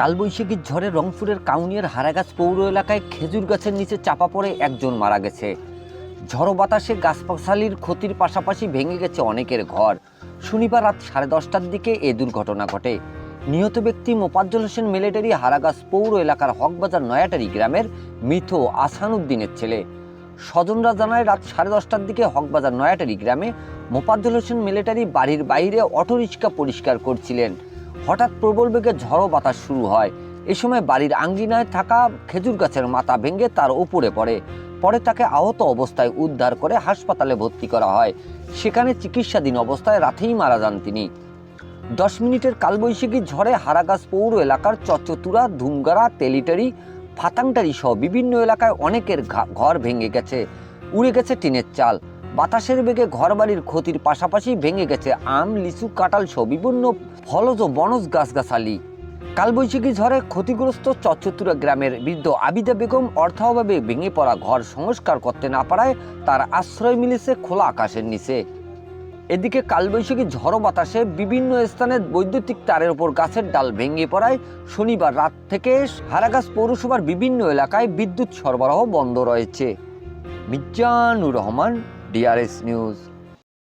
কালবৈশাখীর ঝড়ে রংপুরের কাউনিয়ার হারাগাছ পৌর এলাকায় খেজুর গাছের নিচে চাপা পড়ে একজন মারা গেছে। ঝড়ো বাতাসে গাছপাশালির ক্ষতির পাশাপাশি ভেঙে গেছে অনেকের ঘর। শনিবার রাত সাড়ে দশটার দিকে এ দুর্ঘটনা ঘটে। নিহত ব্যক্তি মোপাজ্জল হোসেন মিলিটারি হারাগাছ পৌর এলাকার হকবাজার নয়াটারি গ্রামের মৃত আসান উদ্দিনের ছেলে। স্বজনরা জানায়, রাত সাড়ে দশটার দিকে হকবাজার নয়াটারি গ্রামে মোপাজ্জল হোসেন মিলিটারি বাড়ির বাইরে অটোরিক্সা পরিষ্কার করছিলেন। হঠাৎ প্রবল বেগে ঝড়ো বাতাস শুরু হয়। এ সময় বাড়ির আঙ্গিনায় থাকা খেজুর গাছের মাথা ভেঙে তার উপরে পড়ে। পরে তাকে আহত অবস্থায় উদ্ধার করে হাসপাতালে ভর্তি করা হয়। সেখানে চিকিৎসাধীন অবস্থায় রাতেই মারা যান তিনি। দশ মিনিটের কালবৈশাখী ঝড়ে হারাগাছ পৌর এলাকার চচ্চতুরা, ধুমগাড়া, তেলিটারি, ফাতাংটারি সহ বিভিন্ন এলাকায় অনেকের ঘর ভেঙে গেছে। উড়ে গেছে টিনের চাল। বাতাসের বেগে ঘরবাড়ির ক্ষতির পাশাপাশি ভেঙে গেছে আম, লিচু, কাঁঠাল সহ বিভিন্ন ফলজ বনজ গাছগাছালি। কালবৈশাখী ঝড়ে ক্ষতিগ্রস্ত চচ্চতুরা গ্রামের বৃদ্ধ আবিদা বেগম অর্থাভাবে ভেঙে পড়া ঘর সংস্কার করতে না পারায় তার আশ্রয় মিলেছে খোলা আকাশের নিচে। এদিকে কালবৈশাখী ঝড়ো বাতাসে বিভিন্ন স্থানে বৈদ্যুতিক তারের ওপর গাছের ডাল ভেঙে পড়ায় শনিবার রাত থেকে হারাগাছ পৌরসভার বিভিন্ন এলাকায় বিদ্যুৎ সরবরাহ বন্ধ রয়েছে। Mizanur Rahman DRS news